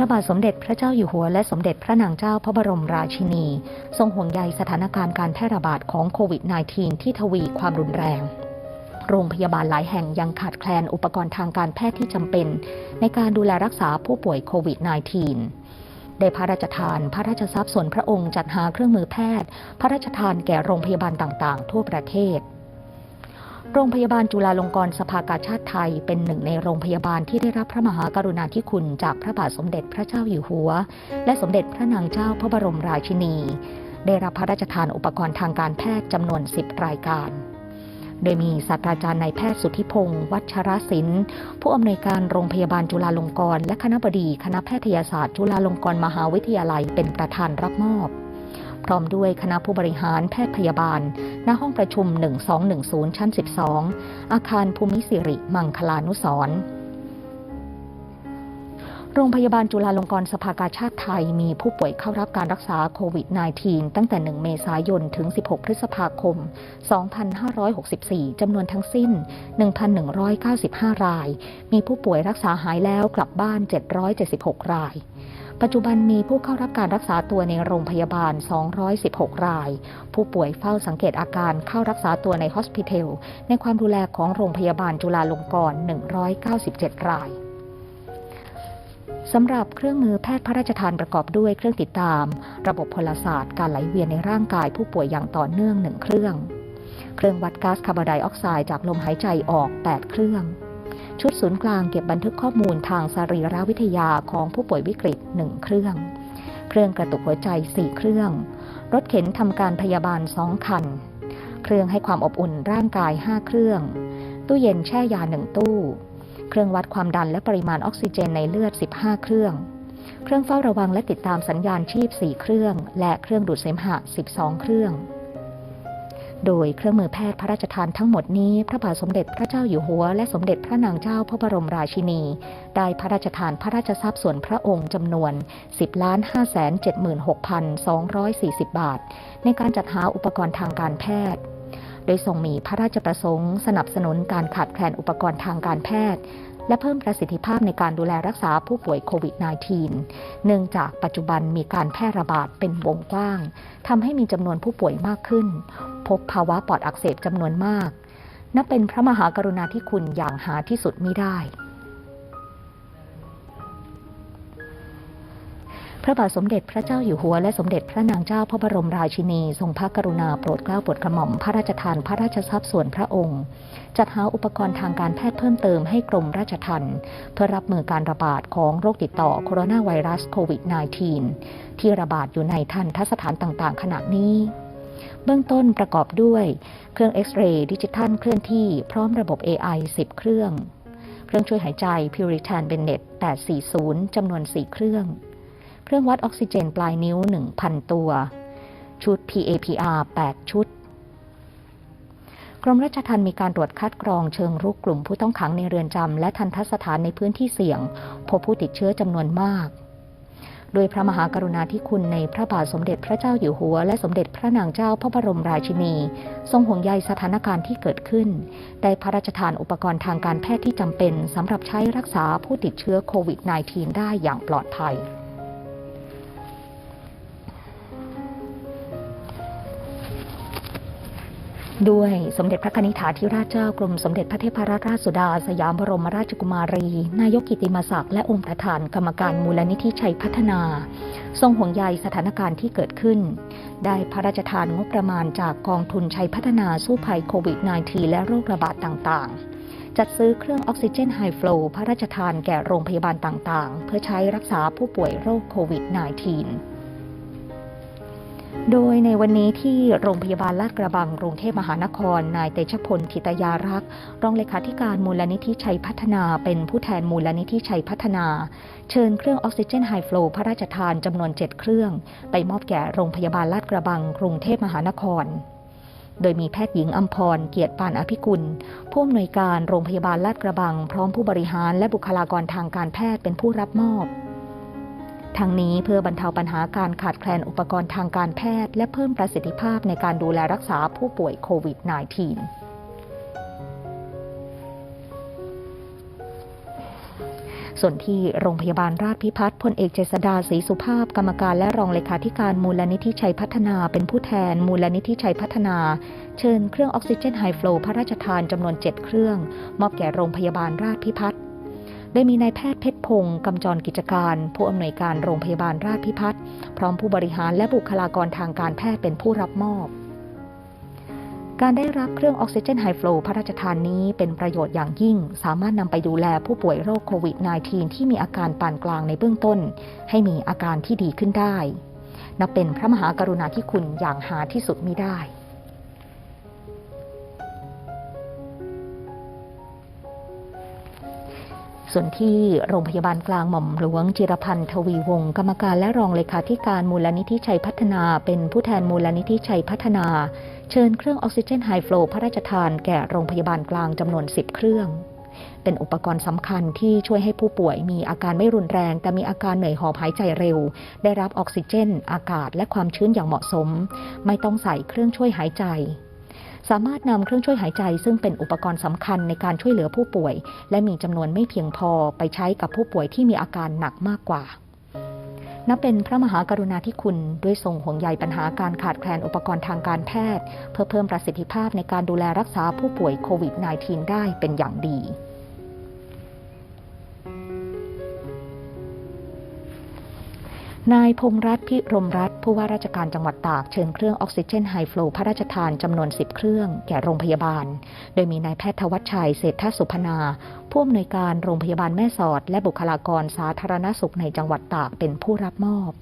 ระบาทสมเด็จพระเจ้าอยู่หัวและสมเด็จพระนางเจ้าพระบรมราชินี ทรงห่วงใยสถานการณ์การแพร่ระบาดของโควิด -19 ที่ทวีความรุนแรง โรงพยาบาลหลายแห่งยังขาดแคลนอุปกรณ์ทางการแพทย์ที่จำเป็น ในการดูแลรักษาผู้ป่วยโควิด -19 ได้พระราชทาน พระราชทรัพย์ส่วนพระองค์จัดหาเครื่องมือแพทย์ พระราชทานแก่โรงพยาบาลต่างๆ ทั่วประเทศ โรงพยาบาลจุฬาลงกรณ์สภากาชาติไทยเป็นหนึ่งในโรงพยาบาลที่ได้รับพระมหากรุณาธิคุณจากพระบาทสมเด็จพระเจ้าอยู่หัว และสมเด็จพระนางเจ้าพระบรมราชินี ได้รับพระราชทานอุปกรณ์ทางการแพทย์จำนวน 10 รายการ โดยมีศาสตราจารย์นายแพทย์สุทธิพงศ์วัชรศิลป์ผู้อำนวยการโรงพยาบาลจุฬาลงกรณ์และคณะบดีคณะแพทยศาสตร์จุฬาลงกรณ์มหาวิทยาลัยเป็นประธานรับมอบ พร้อมด้วยคณะผู้บริหารแพทย์พยาบาล ณ ห้องประชุม 1210 ชั้น 12 อาคารภูมิสิริมังคลานุสรณ์ โรงพยาบาลจุฬาลงกรณ์สภากาชาติไทย มีผู้ป่วยเข้ารับการรักษาโควิด -19 ตั้งแต่ 1 เมษายน ถึง 16 พฤษภาคม 2564 จำนวนทั้งสิ้น 1,195 ราย มีผู้ป่วยรักษาหายแล้วกลับบ้าน 776 ราย ปัจจุบันมีผู้เข้ารับการรักษาตัวในโรงพยาบาล 216 ราย ผู้ป่วยเฝ้าสังเกตอาการเข้ารักษาตัวในฮอสพิทล ในความดูแลของโรงพยาบาลจุฬาลงกรณ์ 197 ราย สำหรับเครื่องมือแพทย์พระราชทานประกอบด้วยเครื่องติดตาม ระบบพลศาสตร์การไหลเวียนในร่างกายผู้ป่วยอย่างต่อเนื่องหนึ่งเครื่อง เครื่องวัดก๊าซคาร์บอนไดออกไซด์จากลมหายใจออก 8 เครื่อง ชุดศูนย์กลางเก็บบันทึกข้อมูลทางสรีรวิทยาของผู้ป่วยวิกฤต 1 เครื่อง เครื่องกระตุกหัวใจ 4 เครื่อง รถเข็นทำการพยาบาล 2 คัน เครื่องให้ความอบอุ่นร่างกาย 5 เครื่อง ตู้เย็นแช่ยา 1 ตู้ เครื่องวัดความดันและปริมาณออกซิเจนในเลือด 15 เครื่อง เครื่องเฝ้าระวังและติดตามสัญญาณชีพ 4 เครื่อง และเครื่องดูดเสมหะ 12 เครื่อง โดยเครื่องมือแพทย์พระราชทานทั้งหมดนี้ พระบาทสมเด็จพระเจ้าอยู่หัว และสมเด็จพระนางเจ้าพระบรมราชินี ได้พระราชทานพระราชทรัพย์ส่วนพระองค์จำนวน 10 5 7 6 2 4 0 บาท ในการจัดหาอุปกรณ์ทางการแพทย์โดยทรงมีพระราชประสงค์ สนับสนุนการขาดแคลนอุปกรณ์ทางการแพทย์ และเพิ่มประสิทธิภาพในการดูแลรักษาผู้ป่วยโควิด -19 เนื่องจากปัจจุบันมีการแพร่ระบาดเป็นวงกว้างทำให้มีจำนวนผู้ป่วยมากขึ้น พบภาวะปอดอักเสบจำนวนมาก นับเป็นพระมหากรุณาธิคุณอย่างหาที่สุดไม่ได้ ระบาทสมเด็จพระเจ้าอยู่หัวและสมเด็จพระนางเจ้าพระบรมราชินี ทรงพระกรุณาโปรดเกล้าโปรดกระหม่อมพระราชทานพระราชทรัพย์ส่วนพระองค์ จัดหาอุปกรณ์ทางการแพทย์เพิ่มเติมให้กรมราชทัณฑ์เพื่อรับมือการระบาดของโรคติดต่อโคโรนาไวรัสโควิด -19 ที่ระบาดอยู่ในทันทสถานต่างๆ ขณะนี้เบื้องต้นประกอบด้วยเครื่องเอ็กซเรย์ดิจิทัลเคลื่อนที่พร้อมระบบ AI 10 เครื่อง เครื่องช่วยหายใจ Puritan Bennett 840 จำนวน 4 เครื่อง เครื่องวัดออกซิเจนปลายนิ้ว 1,000 ตัว ชุด PAPR 8 ชุด กรมราชทัณฑ์มีการตรวจคัดกรองเชิงรุกกลุ่มผู้ต้องขังในเรือนจำและทันทสถานในพื้นที่เสี่ยง พบผู้ติดเชื้อจำนวนมากโดยพระมหากรุณาธิคุณในพระบาทสมเด็จพระเจ้าอยู่หัว และสมเด็จพระนางเจ้าพระบรมราชินี ทรงห่วงใยสถานการณ์ที่เกิดขึ้น ได้พระราชทานอุปกรณ์ทางการแพทย์ที่จำเป็นสำหรับใช้รักษาผู้ติดเชื้อโควิด -19 ได้อย่างปลอดภัย ด้วยสมเด็จพระนิธิถาธิราชเจ้ากรมสมเด็จพระเทพรัตนราชสุดา สยามบรมราชกุมารี นายกกิติมศักดิ์และองค์ประธานกรรมการมูลนิธิชัยพัฒนา ทรงห่วงใยสถานการณ์ที่เกิดขึ้น ได้พระราชทานงบประมาณจากกองทุนชัยพัฒนาสู้ภัยโควิด -19 และโรคระบาดต่างๆ จัดซื้อเครื่องออกซิเจนไฮฟลูพระราชทานแก่โรงพยาบาลต่างๆ เพื่อใช้รักษาผู้ป่วยโรคโควิด -19 โดยในวันนี้ที่โรงพยาบาลลาดกระบังกรุงเทพมหานคร นายเตชพลทิตยารักษ์ รองเลขาธิการมูลนิธิชัยพัฒนา เป็นผู้แทนมูลนิธิชัยพัฒนา เชิญเครื่องออกซิเจนไฮฟลูพระราชทานจำนวน 7 เครื่อง ไปมอบแก่โรงพยาบาลลาดกระบังกรุงเทพมหานคร โดยมีแพทย์หญิงอัมพร เกียรติปานอภิกุล ผู้อำนวยการโรงพยาบาลลาดกระบัง พร้อมผู้บริหารและบุคลากรทางการแพทย์เป็นผู้รับมอบ ทั้งนี้เพื่อบรรเทาปัญหาการขาดแคลนอุปกรณ์ทางการแพทย์ และเพิ่มประสิทธิภาพในการดูแลรักษาผู้ป่วยโควิด -19 ส่วนที่โรงพยาบาลราชพิพัฒน์พลเอกเจษดาศรีสุภาพ กรรมการและรองเลขาธิการมูลนิธิชัยพัฒนา เป็นผู้แทนมูลนิธิชัยพัฒนา เชิญเครื่องออกซิเจนไฮฟลูพระราชทานจำนวน 7 เครื่อง มอบแก่โรงพยาบาลราชพิพัฒน์ ได้มีนายแพทย์เพชรพงศ์กำจรกิจการ ผู้อำนวยการโรงพยาบาลราชพิพัฒน์พร้อมผู้บริหารและบุคลากรทางการแพทย์เป็นผู้รับมอบ การได้รับเครื่องออกซิเจนไฮฟลูพระราชทานนี้เป็นประโยชน์อย่างยิ่ง สามารถนำไปดูแลผู้ป่วยโรคโควิด -19 ที่มีอาการปานกลางในเบื้องต้น ให้มีอาการที่ดีขึ้นได้ นับเป็นพระมหากรุณาธิคุณอย่างหาที่สุดมิได้ ส่วนที่โรงพยาบาลกลางหม่อมหลวงจิรพันธ์ทวีวงศ์กรรมการและรองเลขาธิการมูลนิธิชัยพัฒนา เป็นผู้แทนมูลนิธิชัยพัฒนา เชิญเครื่องออกซิเจนไฮฟลูพระราชทานแก่โรงพยาบาลกลางจำนวน 10 เครื่อง เป็นอุปกรณ์สำคัญที่ช่วยให้ผู้ป่วยมีอาการไม่รุนแรง แต่มีอาการเหนื่อยหอบหายใจเร็ว ได้รับออกซิเจน อากาศและความชื้นอย่างเหมาะสม ไม่ต้องใส่เครื่องช่วยหายใจ สามารถนำเครื่องช่วยหายใจ ซึ่งเป็นอุปกรณ์สำคัญในการช่วยเหลือผู้ป่วย และมีจำนวนไม่เพียงพอไปใช้กับผู้ป่วยที่มีอาการหนักมากกว่านับเป็นพระมหากรุณาธิคุณด้วยทรงห่วงใยปัญหาการขาดแคลนอุปกรณ์ทางการแพทย์ เพื่อเพิ่มประสิทธิภาพในการดูแลรักษาผู้ป่วยโควิด -19 ได้เป็นอย่างดี นายพงษ์รัตน์พิรมรัตน์ผู้ว่าราชการจังหวัดตากเชิญเครื่องออกซิเจนไฮฟลูพระราชทานจำนวน 10 เครื่องแก่โรงพยาบาล โดยมีนายแพทย์ทวัชชัยเศรษฐสุพนา ผู้อำนวยการโรงพยาบาลแม่สอด และบุคลากรสาธารณสุขในจังหวัดตากเป็นผู้รับมอบ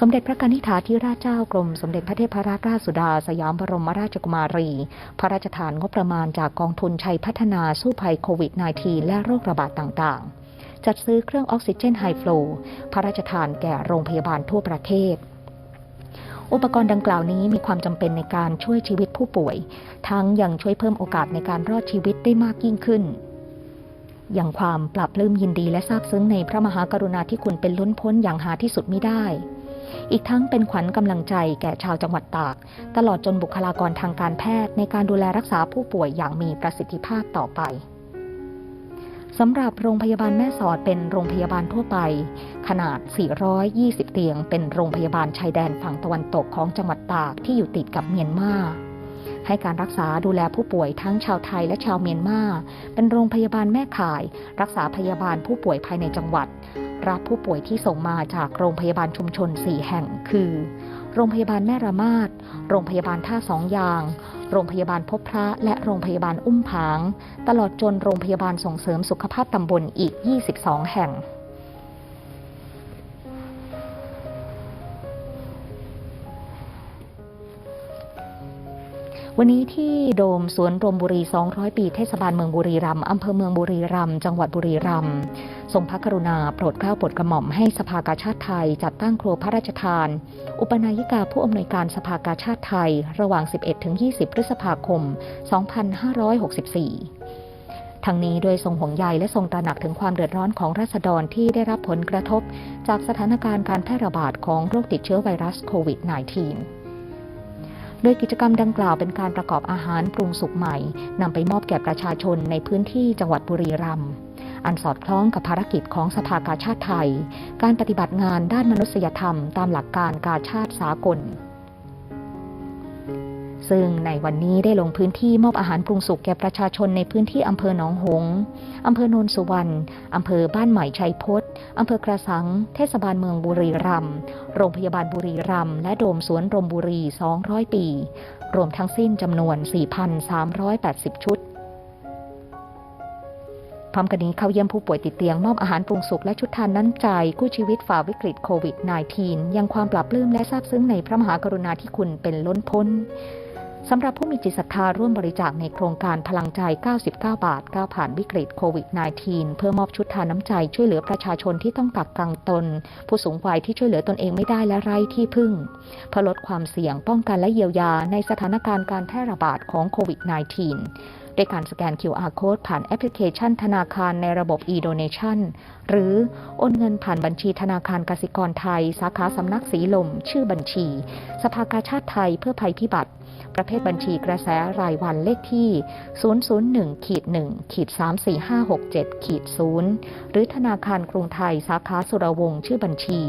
สมเด็จพระกนิษฐาธิราชเจ้ากรม สมเด็จพระเทพรัตนราชสุดา สยามบรมราชกุมารี พระราชทานงบประมาณจากกองทุนชัยพัฒนาสู้ภัยโควิด -19 และโรคระบาดต่างๆ จัดซื้อเครื่องออกซิเจนไฮฟลูพระราชทานแก่โรงพยาบาลทั่วประเทศ อุปกรณ์ดังกล่าวนี้มีความจำเป็นในการช่วยชีวิตผู้ป่วย ทั้งยังช่วยเพิ่มโอกาสในการรอดชีวิตได้มากยิ่งขึ้นอย่างความปรับปลื้มยินดีและซาบซึ้งในพระมหากรุณาธิคุณเป็นล้นพ้นอย่างหาที่สุดมิได้ อีกทั้งเป็นขวัญกำลังใจแก่ชาวจังหวัดตาก ตลอดจนบุคลากรทางการแพทย์ในการดูแลรักษาผู้ป่วยอย่างมีประสิทธิภาพต่อไป สำหรับโรงพยาบาลแม่สอดเป็นโรงพยาบาลทั่วไป ขนาด 420 เตียง เป็นโรงพยาบาลชายแดนฝั่งตะวันตกของจังหวัดตากที่อยู่ติดกับเมียนมาให้การรักษาดูแลผู้ป่วยทั้งชาวไทยและชาวเมียนมา เป็นโรงพยาบาลแม่ข่าย รักษาพยาบาลผู้ป่วยภายในจังหวัด รับผู้ป่วยที่ส่งมาจากโรงพยาบาลชุมชน 4 แห่ง คือ โรงพยาบาลแม่ระมาด โรงพยาบาลท่าสองยาง โรงพยาบาลพบพระและโรงพยาบาลอุ้มผาง ตลอดจนโรงพยาบาลส่งเสริมสุขภาพตำบลอีก 22 แห่งวันนี้ที่โดมสวนรมบุรี 200 ปี เทศบาลเมืองบุรีรัมย์อำเภอเมืองบุรีรัมย์ จังหวัดบุรีรัมย์ ทรงพระกรุณาโปรดเกล้าโปรดกระหม่อมให้สภากาชาติไทย จัดตั้งครัวพระราชทาน อุปนายิกาผู้อำนวยการสภากาชาติไทย ระหว่าง 11-20 พฤษภาคม 2564ทั้งนี้โดยทรงห่วงใยและทรงตระหนักถึงความเดือดร้อนของราษฎรที่ได้รับผลกระทบ จากสถานการณ์การแพร่ระบาดของโรคติดเชื้อไวรัสโควิด -19 โดยกิจกรรมดังกล่าวเป็นการประกอบอาหารปรุงสุกใหม่นำไปมอบแก่ประชาชนในพื้นที่จังหวัดบุรีรัมย์ อันสอดคล้องกับภารกิจของสภากาชาติไทย การปฏิบัติงานด้านมนุษยธรรมตามหลักการกาชาติสากล ซึ่งในวันนี้ได้ลงพื้นที่มอบอาหารปรุงสุกแก่ประชาชนในพื้นที่อำเภอหนองหงส์อำเภอโนนสุวรรณอำเภอบ้านใหม่ชัยพศอำเภอกระสัง เทศบาลเมืองบุรีรัมย์โรงพยาบาลบุรีรัมย์และโดมสวนรมบุรี 200 ปี รวมทั้งสิ้นจำนวน 4,380 ชุด พร้อมกันนี้เข้าเยี่ยมผู้ป่วยติดเตียงมอบอาหารปรุงสุกและชุดทานน้ำใจกู้ชีวิตฝ่าวิกฤตโควิด -19 ยังความปรับปลื้มและซาบซึ้งในพระมหากรุณาธิคุณเป็นล้นพ้น สำหรับผู้มีจิตศรัทธาร่วมบริจาคในโครงการพลังใจ 99 บาท ก้าวผ่านวิกฤตโควิด -19 เพื่อมอบชุดทานน้ำใจช่วยเหลือประชาชนที่ต้องกักกังตน ผู้สูงวัยที่ช่วยเหลือตนเองไม่ได้และไร้ที่พึ่ง เพื่อลดความเสี่ยงป้องกันและเยียวยาในสถานการณ์การแพร่ระบาดของโควิด -19 ด้วยการสแกน QR code ผ่านแอปพลิเคชันธนาคารในระบบ e-donation หรือโอนเงินผ่านบัญชีธนาคารกสิกรไทย สาขาสำนักสีลม ชื่อบัญชี สภากาชาติไทยเพื่อภัยพิบัติ ประเภทบัญชีกระแสรายวันเลขที่ 001ขีด1ขีด34567ขีด0หรือธนาคารกรุงไทยสาขาสุรวงศ์ชื่อบัญชี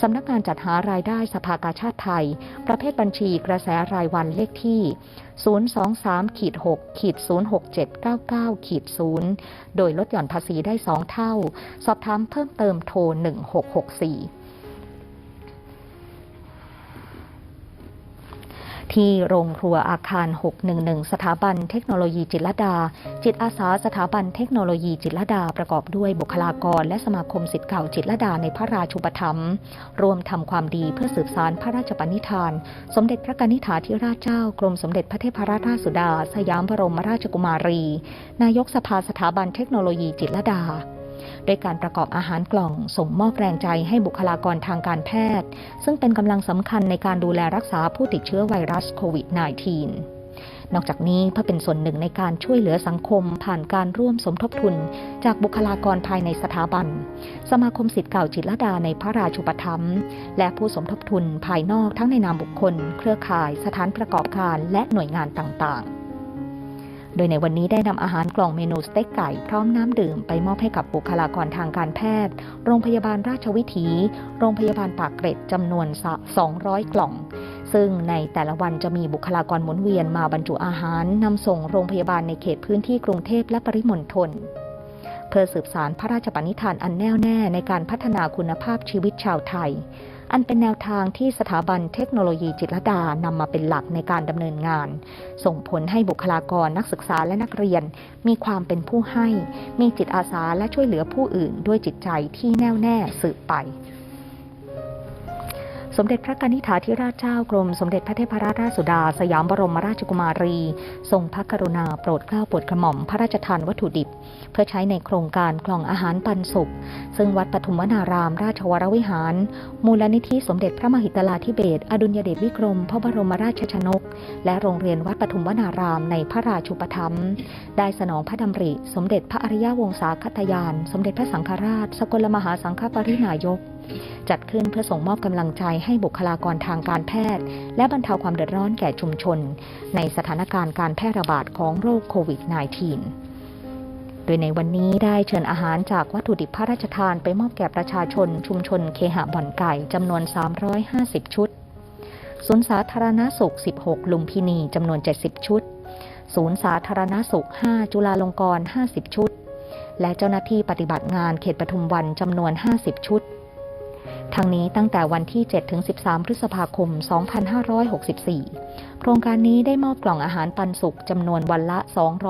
สำนักงานจัดหารายได้สภากาชาติไทย ประเภทบัญชีกระแสรายวันเลขที่ 023ขีด6ขีด06799ขีด0โดยลดหย่อนภาษีได้ 2 เท่า สอบถามเพิ่มเติมโทร 1664 ที่โรงครัวอาคาร 611 สถาบันเทคโนโลยีจิตรดา จิตอาสาสถาบันเทคโนโลยีจิตรดาประกอบด้วยบุคลากรและสมาคมสิทธิ์เก่าจิตรดาในพระราชูปถัมภ์รวมทำความดีเพื่อสืบสารพระราชปณิธาน สมเด็จพระกนิษฐาธิราชเจ้ากรมสมเด็จพระเทพรัตนราชสุดา สยามบรมราชกุมารี นายกสภาสถาบันเทคโนโลยีจิตรดา โดยการประกอบอาหารกล่อง ส่งมอบแรงใจให้บุคลากรทางการแพทย์ ซึ่งเป็นกำลังสำคัญในการดูแลรักษาผู้ติดเชื้อไวรัสโควิด -19 นอกจากนี้เพื่อเป็นส่วนหนึ่งในการช่วยเหลือสังคม ผ่านการร่วมสมทบทุน จากบุคลากรภายในสถาบัน สมาคมสิทธิ์เก่าจิตรดาในพระราชูปถัมภ์และผู้สมทบทุนภายนอกทั้งในนามบุคคล เครือข่าย สถานประกอบการและหน่วยงานต่างๆ โดยในวันนี้ได้นำอาหารกล่องเมนูสเต็กไก่พร้อมน้ำดื่มไปมอบให้กับบุคลากรทางการแพทย์ โรงพยาบาลราชวิถี โรงพยาบาลปากเกร็ดจำนวน 200 กล่อง ซึ่งในแต่ละวันจะมีบุคลากรหมุนเวียนมาบรรจุอาหารนำส่งโรงพยาบาลในเขตพื้นที่กรุงเทพและปริมณฑลเพื่อสืบสารพระราชปณิธานอันแน่วแน่ในการพัฒนาคุณภาพชีวิตชาวไทย อันเป็นแนวทางที่สถาบันเทคโนโลยีจิตรดานำมาเป็นหลักในการดำเนินงาน ส่งผลให้บุคลากรนักศึกษาและนักเรียน มีความเป็นผู้ให้ มีจิตอาสาและช่วยเหลือผู้อื่นด้วยจิตใจที่แน่วแน่สืบไป สมเด็จพระกนิษฐาธิราชเจ้ากรม สมเด็จพระเทพรัตนราชสุดา สยามบรมราชกุมารี ทรงพระกรุณาโปรดเกล้าโปรดกระหม่อมพระราชทานวัตถุดิบ เพื่อใช้ในโครงการกล่องอาหารปันสุข ซึ่งวัดปฐุมวนาราม ราชวรวิหาร มูลนิธิสมเด็จพระมหิดลาธิเบศรอดุลยเดชวิกรม พระบรมราชชนก และโรงเรียนวัดปฐุมวนารามในพระราชูปถัมภ์ได้สนองพระดำริ สมเด็จพระอริยวงศาคตยาน สมเด็จพระสังฆราช สกลมหาสังฆปรินายก จัดขึ้นเพื่อส่งมอบกำลังใจให้บุคลากรทางการแพทย์ และบรรเทาความเดือดร้อนแก่ชุมชน ในสถานการณ์การแพร่ระบาดของโรคโควิด -19 โดยในวันนี้ได้เชิญอาหารจากวัตถุดิบพระราชทานไปมอบแก่ประชาชน ชุมชนเคหะบ่อนไก่จำนวน 350 ชุด ศูนย์สาธารณสุข 16 ลุมพินีจำนวน 70 ชุด ศูนย์สาธารณสุข 5 จุฬาลงกรณ์ 50 ชุด และเจ้าหน้าที่ปฏิบัติงานเขตปทุมวันจำนวน 50 ชุด ทั้งนี้ตั้งแต่วันที่ 7 ถึง 13 พฤษภาคม 2564 โครงการนี้ได้มอบกล่องอาหารปันสุขจำนวนวันละ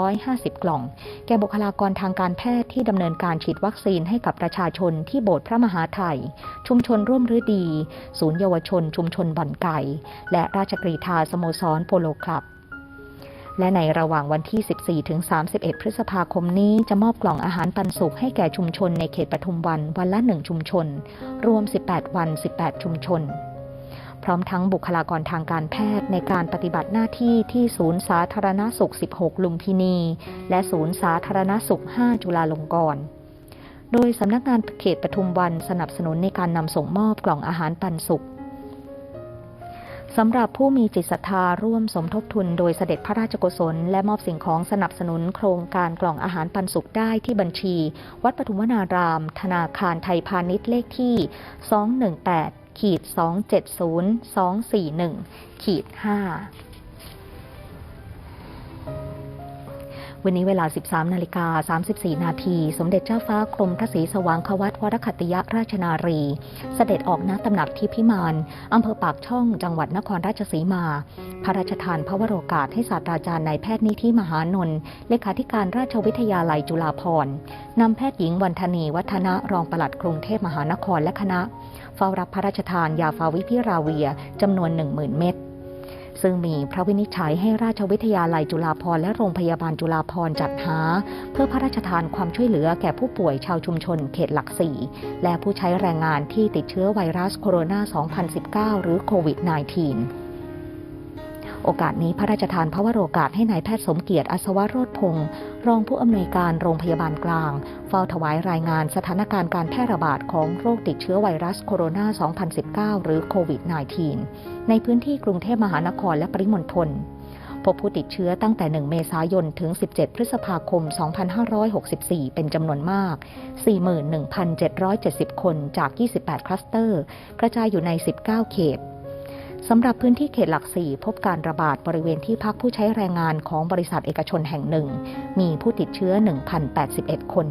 250 กล่อง แก่บุคลากรทางการแพทย์ที่ดำเนินการฉีดวัคซีนให้กับประชาชนที่โบสถ์พระมหาไทย ชุมชนร่วมฤดี ศูนย์เยาวชน ชุมชนบ่อนไก่ และราชกรีธาสโมสรโปโลคลับ และในระหว่างวันที่ 14 ถึง 31 พฤษภาคมนี้จะมอบกล่องอาหารปันสุขให้แก่ชุมชนในเขตปทุมวันวันละ1ชุมชน รวม 18 วัน 18 ชุมชน พร้อมทั้งบุคลากรทางการแพทย์ในการปฏิบัติหน้าที่ที่ศูนย์สาธารณสุข 16 ลุมพินี และศูนย์สาธารณสุข 5 จุฬาลงกรณ์โดยสำนักงานเขตปทุมวันสนับสนุนในการนำส่งมอบกล่องอาหารปันสุข สำหรับผู้มีจิตศรัทธาร่วมสมทบทุนโดยเสด็จพระราชกุศล และมอบสิ่งของสนับสนุนโครงการกล่องอาหารปันสุขได้ที่บัญชี วัดปฐุมวนาราม ธนาคารไทยพาณิชย์เลขที่ 218ขีด270 241ขีด5 วันนี้เวลา 13 นาฬิกา 34 นาที สมเด็จเจ้าฟ้ากรมพระศรีสว่างควัตวรคัติยราชนารี เสด็จออกณตำหนักที่พิมานอำเภอปากช่อง จังหวัดนครราชสีมา พระราชทานพระวโรกาสให้ศาสตราจารย์นายแพทย์นิธิมหานนท์เลขาธิการราชวิทยาลัยจุฬาภรณ์นำแพทย์หญิงวันธนีวัฒนะรองปลัดกรุงเทพมหานครและคณะเฝ้ารับพระราชทานยาฟาวิพิราเวียจำนวน 10,000 เม็ด ซึ่งมีพระวินิจฉัยให้ราชวิทยาลัยจุฬาภร์และโรงพยาบาลจุฬาภร์จัดหา เพื่อพระราชทานความช่วยเหลือแก่ผู้ป่วยชาวชุมชนเขตหลักสี่และผู้ใช้แรงงานที่ติดเชื้อไวรัสโคโรนา 2019 หรือโควิด -19 โอกาสนี้พระราชทานพระวโรกาสให้นายแพทย์สมเกียรติอัศวโรธพงศ์รองผู้อำนวยการโรงพยาบาลกลาง เฝ้าถวายรายงานสถานการณ์การแพร่ระบาดของโรคติดเชื้อไวรัสโคโรนา 2019 หรือโควิด -19 ในพื้นที่กรุงเทพมหานครและปริมณฑลพบผู้ติดเชื้อตั้งแต่ 1 เมษายน ถึง 17 พฤษภาคม 2564 เป็นจำนวนมาก 41,770 คนจาก 28 คลัสเตอร์ กระจายอยู่ใน 19 เขต สำหรับพื้นที่เขตหลักสี่พบการระบาดบริเวณที่พักผู้ใช้แรงงานของบริษัทเอกชนแห่งหนึ่ง มีผู้ติดเชื้อ 1,081 คน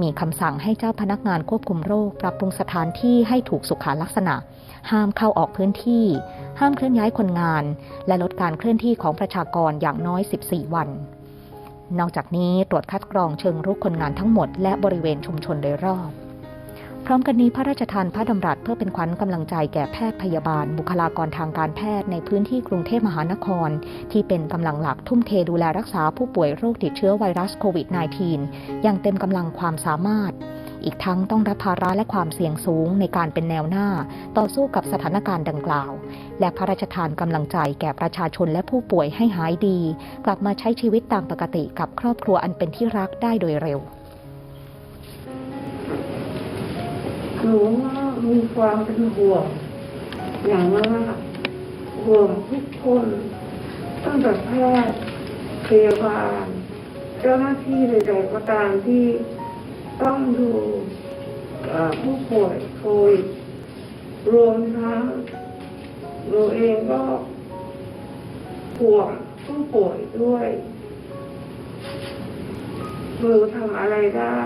มีคำสั่งให้เจ้าพนักงานควบคุมโรค ปรับปรุงสถานที่ให้ถูกสุขาลักษณะ ห้ามเข้าออกพื้นที่ ห้ามเคลื่อนย้ายคนงาน และลดการเคลื่อนที่ของประชากรอย่างน้อย 14 วันนอกจากนี้ตรวจคัดกรองเชิงรุกคนงานทั้งหมดและบริเวณชุมชนโดยรอบ พร้อมกันนี้พระราชทานพระดำรัสเพื่อเป็นขวัญกำลังใจแก่แพทย์พยาบาล บุคลากรทางการแพทย์ในพื้นที่กรุงเทพมหานคร ที่เป็นกำลังหลักทุ่มเทดูแลรักษาผู้ป่วยโรคติดเชื้อไวรัสโควิด -19 อย่างเต็มกำลังความสามารถ อีกทั้งต้องรับภาระและความเสี่ยงสูงในการเป็นแนวหน้า ต่อสู้กับสถานการณ์ดังกล่าว และพระราชทานกำลังใจแก่ประชาชนและผู้ป่วยให้หายดี กลับมาใช้ชีวิตตามปกติกับครอบครัวอันเป็นที่รักได้โดยเร็ว หนูมีความเป็นห่วงอย่างมากห่วงทุกคนตั้งแต่แพทย์พยาบาลเจ้าหน้าที่ใดๆก็ตามที่ต้องดูผู้ป่วยโควิดรวมทั้งหนูเองก็ห่วงผู้ป่วยด้วยหนูทำอะไรได้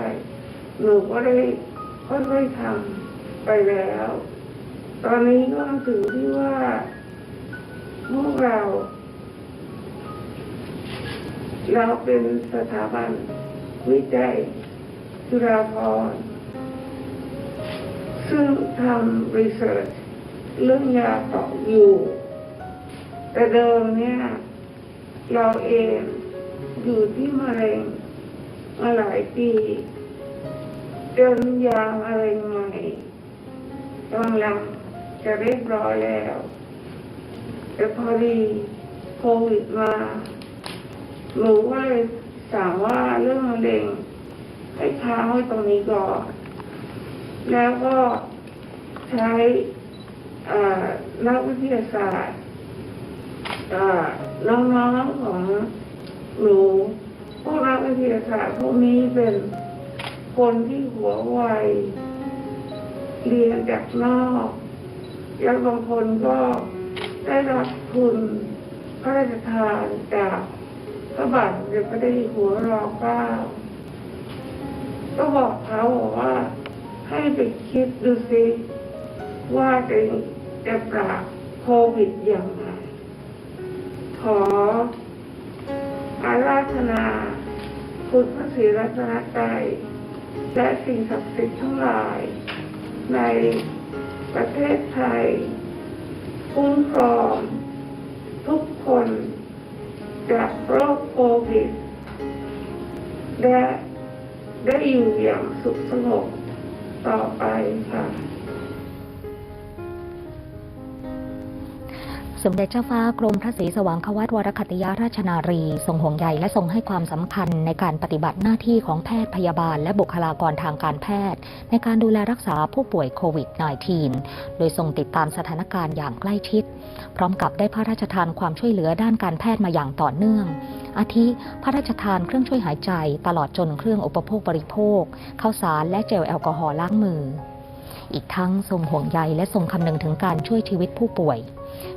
หนูก็ได้ ค่อยๆทำไปแล้ว ตอนนี้ก็ถึงที่ว่า พวกเรา เราเป็นสถาบันวิจัยจุฬาภรณ์ซึ่งทำรีเสิร์ชเรื่องยาต่ออยู่ แต่เดิมเนี่ย เราเองอยู่ที่มะเร็งมาหลายปี จนยาอะไรใหม่กำลังจะเรียบร้อยแล้ว แต่พอดีโควิดมาหนูก็เลยสั่งว่าเรื่องเร็งให้ค้างไว้ตรงนี้ก่อน แล้วก็ใช้นักวิทยาศาสตร์น้องๆของหนูพวกนักวิทยาศาสตร์พวกนี้เป็น คนที่หัวไวเรียนจากนอก แล้วบางคนก็ได้รับทุนพระราชทานจากพระบาทสมเด็จพระเจ้าหัวรอเก้าก็บอกเขาบอกว่า ให้ไปคิดดูสิว่าจะจะปราบโควิดอย่างไร ขออาราธนา คุณพระศรีรัตนตรัย และสิ่งศักดิ์สิทธิ์ทั้งหลาย ในประเทศไทย คุ้มครอง ทุกคนจากโรคโควิด และได้อยู่อย่างสุขสงบต่อไปค่ะ สมเด็จเจ้าฟ้ากรมพระศรีสว่างควัตวรคัตยาราชนารี ทรงห่วงใยและทรงให้ความสำคัญในการปฏิบัติหน้าที่ของแพทย์พยาบาล และบุคลากรทางการแพทย์ ในการดูแลรักษาผู้ป่วยโควิด -19 โดยทรงติดตามสถานการณ์อย่างใกล้ชิด พร้อมกับได้พระราชทานความช่วยเหลือด้านการแพทย์มาอย่างต่อเนื่อง อาทิ พระราชทานเครื่องช่วยหายใจ ตลอดจนเครื่องอุปโภคบริโภคข้าวสารและเจลแอลกอฮอล์ล้างมือ อีกทั้งทรงห่วงใยและทรงคำนึงถึงการช่วยชีวิตผู้ป่วย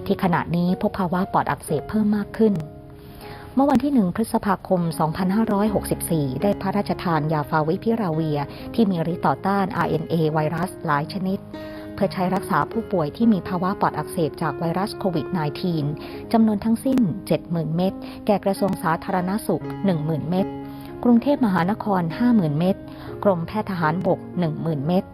ที่ขณะนี้พบภาวะปอดอักเสบเพิ่มมากขึ้น เมื่อวันที่ 1 พฤษภาคม 2564 ได้พระราชทานยาฟาวิพิราเวีย ที่มีฤทธิ์ต่อต้าน RNA ไวรัสหลายชนิด เพื่อใช้รักษาผู้ป่วยที่มีภาวะปอดอักเสบจากไวรัสโควิด -19 จำนวนทั้งสิ้น 70,000 เม็ด แก่กระทรวงสาธารณสุข 10,000 เม็ด กรุงเทพมหานคร 50,000 เม็ด กรมแพทย์ทหารบก 10,000 เม็ด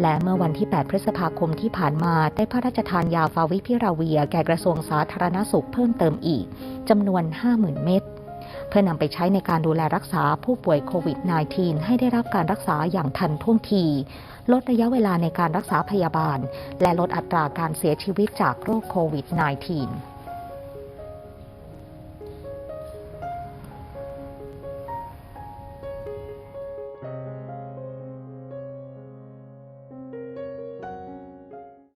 และเมื่อวันที่ 8 พฤษภาคมที่ผ่านมา ได้พระราชทานยาฟาวิพิราเวีย แก่กระทรวงสาธารณสุขเพิ่มเติมอีกจำนวน 50,000 เม็ดเพื่อนำไปใช้ในการดูแลรักษาผู้ป่วยโควิด -19 ให้ได้รับการรักษาอย่างทันท่วงที ลดระยะเวลาในการรักษาพยาบาล และลดอัตราการเสียชีวิตจากโรคโควิด -19